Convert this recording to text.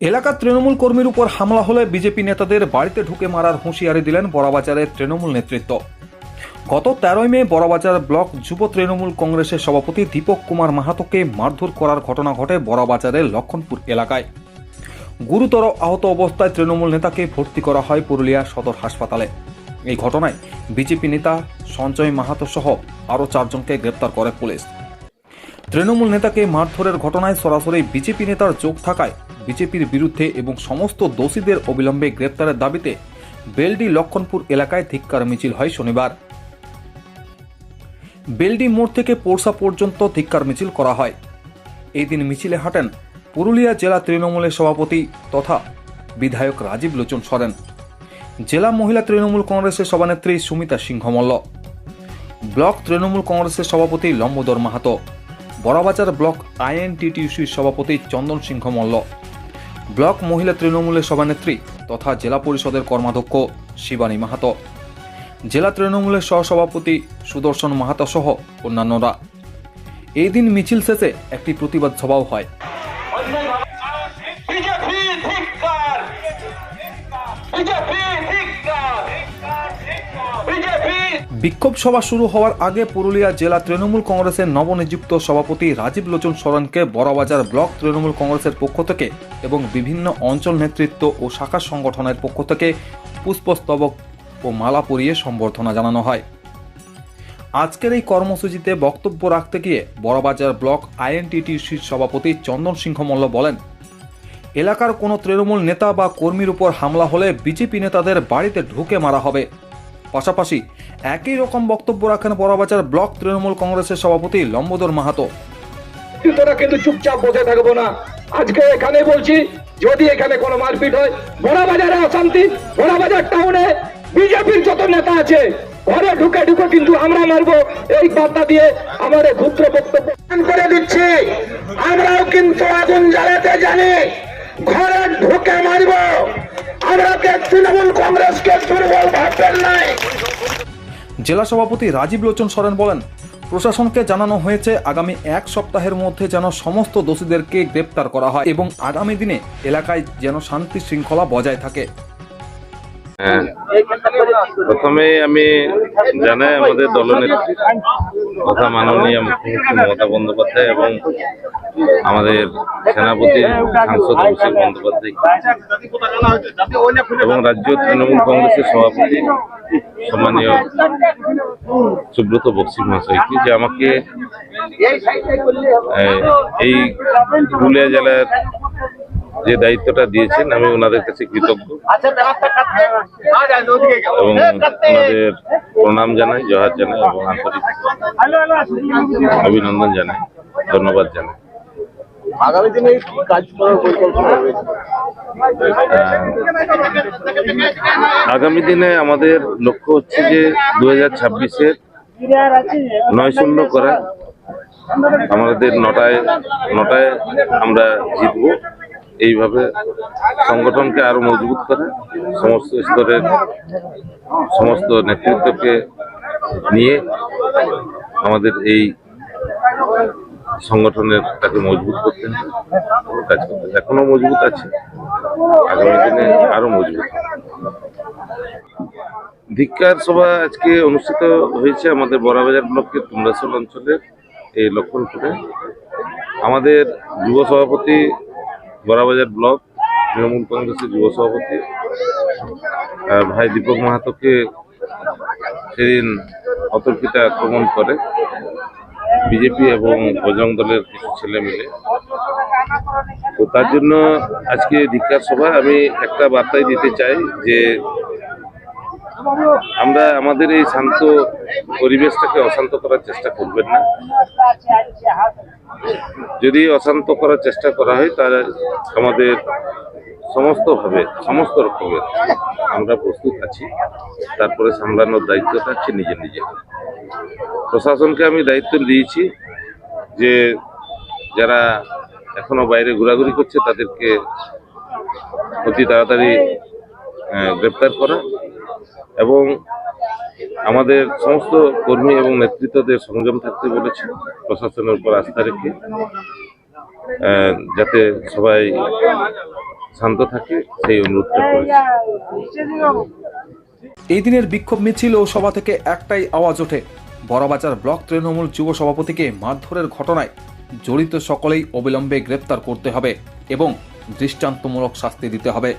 এলাকার তৃণমূল কর্মীর উপর হামলা হলে বিজেপি নেতাদের বাড়িতে ঢুকে মারার হুঁশিয়ারি দিলেন বড়বাজারের তৃণমূল নেতৃত্ব। গত তেরোই মে বড়বাজার ব্লক যুব তৃণমূল কংগ্রেসের সভাপতি দীপক কুমার মাহাতোকে মারধর করার ঘটনা ঘটে বড়বাজারের লক্ষণপুর এলাকায়। গুরুতর আহত অবস্থায় তৃণমূল নেতাকে ভর্তি করা হয় পুরুলিয়া সদর হাসপাতালে। এই ঘটনায় বিজেপি নেতা সঞ্জয় মাহাতো সহ আরও চারজনকে গ্রেপ্তার করে পুলিশ। তৃণমূল নেতাকে মারধরের ঘটনায় সরাসরি বিজেপি নেতার যোগ থাকায় বিজেপির বিরুদ্ধে এবং সমস্ত দোষীদের অবিলম্বে গ্রেপ্তারের দাবিতে বেলডি লক্ষণপুর এলাকায় ধিক্কার মিছিল হয় শনিবার। বেলডি মোড় থেকে পোরসা পর্যন্ত ধিক্কার মিছিল করা হয়। এই দিন মিছিলে হাঁটেন পুরুলিয়া জেলা তৃণমূলের সভাপতি তথা বিধায়ক রাজীব লোচন সরেন। জেলা মহিলা তৃণমূল কংগ্রেসের সভানেত্রী সুমিতা সিংহ মল্ল ব্লক তৃণমূল কংগ্রেসের সভাপতি লম্বোদর মাহাতো। বড়বাজার ব্লক আইএনটিটিউসির সভাপতি চন্দন সিংহ মল্ল ব্লক মহিলা তৃণমূলের সভানেত্রী তথা জেলা পরিষদের কর্মাধ্যক্ষ শিবানী মাহাতো। জেলা তৃণমূলের সহসভাপতি সুদর্শন মাহাতো সহ অন্যান্যরা। এই দিন মিছিল শেষে একটি প্রতিবাদ সভাও হয়। বিক্ষোভ সভা শুরু হওয়ার আগে পুরুলিয়া জেলা তৃণমূল কংগ্রেসের নবনিযুক্ত সভাপতি রাজীব লোচন সরণকে বড়বাজার ব্লক তৃণমূল কংগ্রেসের পক্ষ থেকে এবং বিভিন্ন অঞ্চল নেতৃত্ব ও শাখা সংগঠনের পক্ষ থেকে পুষ্পস্তবক ও মালা পরিয়ে সম্বর্ধনা জানানো হয়। আজকের এই কর্মসূচিতে বক্তব্য রাখতে গিয়ে বড়বাজার ব্লক আইএনটিটিসির সভাপতি চন্দন সিংহ মল্ল বলেন, এলাকার কোনো তৃণমূল নেতা বা কর্মীর উপর হামলা হলে বিজেপি নেতাদের বাড়িতে ঢুকে মারা হবে। পাশাপাশি একই রকম বক্তব্য রাখেন বড়বাজার ব্লক তৃণমূল কংগ্রেসের সভাপতি লম্বোদর মাহাতো। তোরা কিন্তু চুপচাপ বসে থাকব না। আজকে এখানে বলছি, যদি এখানে কোনো মারপিট হয় বড় বাজারে অশান্তি বড় বাজার টাউনে বিজেপির যত নেতা আছে, ঘরে ঢুকে ঢুকে কিন্তু আমরা মারবো। এই বার্তা দিয়ে আমাদের ক্ষুদ্র বক্তব্য করে দিচ্ছি। আমরাও কিন্তু আগুন জ্বালাতে জানি, ঘরে ঢুকে মারব। তৃণমূল কংগ্রেসকে দুর্বল নাই। জেলা সভাপতি রাজীব লোচন সরেন বলেন, প্রশাসনকে জানানো হয়েছে, আগামী এক সপ্তাহের মধ্যে যেন সমস্ত দোষীদেরকে গ্রেপ্তার করা হয় এবং আগামী দিনে এলাকায় যেন শান্তি শৃঙ্খলা বজায় থাকে। হ্যাঁ। প্রথমে আমি জানাই আমাদের দলনেত্রী তথা মাননীয় মুখ্যমন্ত্রী মমতা বন্দ্যোপাধ্যায় এবং আমাদের সেনাপতি সাংসদ অভিষেক বন্দ্যোপাধ্যায়। এবং রাজ্য তৃণমূল কংগ্রেসের সভাপতি সম্মানীয় সুব্রত বক্সি মহাশয়কে যে আমাকে এই পুরুলিয়া জেলার যে দায়িত্বটা দিয়েছেন আমি ওনাদের কাছে কৃতজ্ঞ। এবং ওনাদের প্রণাম জানাই জহার জানাই এবং আন্তরিক অভিনন্দন জানাই ধন্যবাদ জানাই। আগামী দিনে কি কাজ করার পরিকল্পনা রয়েছে? আগামী দিনে আমাদের লক্ষ্য হচ্ছে যে দু হাজার ছাব্বিশের নয় শূন্য করা। আমাদের নটায় নটায় আমরা জিতব। এইভাবে সংগঠনকে আরও মজবুত করে সমস্ত স্তরের সমস্ত নেতৃত্বকে নিয়ে আমাদের এই সংগঠনের তাকে মজবুত করতে কাজ করতে মজবুত আছে। আগামী দিনে আরও মজবুত। ধিক্কার সভা আজকে অনুষ্ঠিত হয়েছে আমাদের বড়াবাজার ব্লকের তুমরাসল অঞ্চলের এই লক্ষণপুরে আমাদের যুব সভাপতি বড়াবাজার ব্লক তৃণমূল কংগ্রেসের যুব সভাপতি। ভাই দীপক মাহাতোকে সেদিন অতর্কিতে আক্রমণ করে বিজেপি এবং বজরং দলের কিছু ছেলে মিলে। তো তার জন্য আজকে ধিক্ষার সভা আমি একটা বার্তাই দিতে চাই যে আমরা আমাদের এই শান্ত পরিবেশটাকে অশান্ত করার চেষ্টা করবেন না। যদি অশান্ত করার চেষ্টা করা হয়, তাহলে আমাদের সমস্তভাবে, সমস্ত রকমের আমরা প্রস্তুত আছি। তারপরে সামলানোর দায়িত্বটা আছে নিজের নিজের। প্রশাসনকে আমি দায়িত্ব দিয়েছি যে যারা এখনও বাইরে ঘোরাঘুরি করছে, তাদেরকে অতি তাড়াতাড়ি গ্রেপ্তার করা। এবং আমাদের সমস্ত কর্মী এবং নেতৃত্বদের সংযম থাকতে বলেছে প্রশাসনের উপর আস্থা রেখে যাতে সবাই শান্ত থাকে, সেই অনুরোধটা করেছি। এই দিনের বিক্ষোভ মিছিল ও সভা থেকে একটাই আওয়াজ ওঠে। বড়বাজার ব্লক তৃণমূল যুব সভাপতিকে মারধরের ঘটনায় জড়িত সকলেই অবিলম্বে গ্রেপ্তার করতে হবে এবং দৃষ্টান্তমূলক শাস্তি দিতে হবে।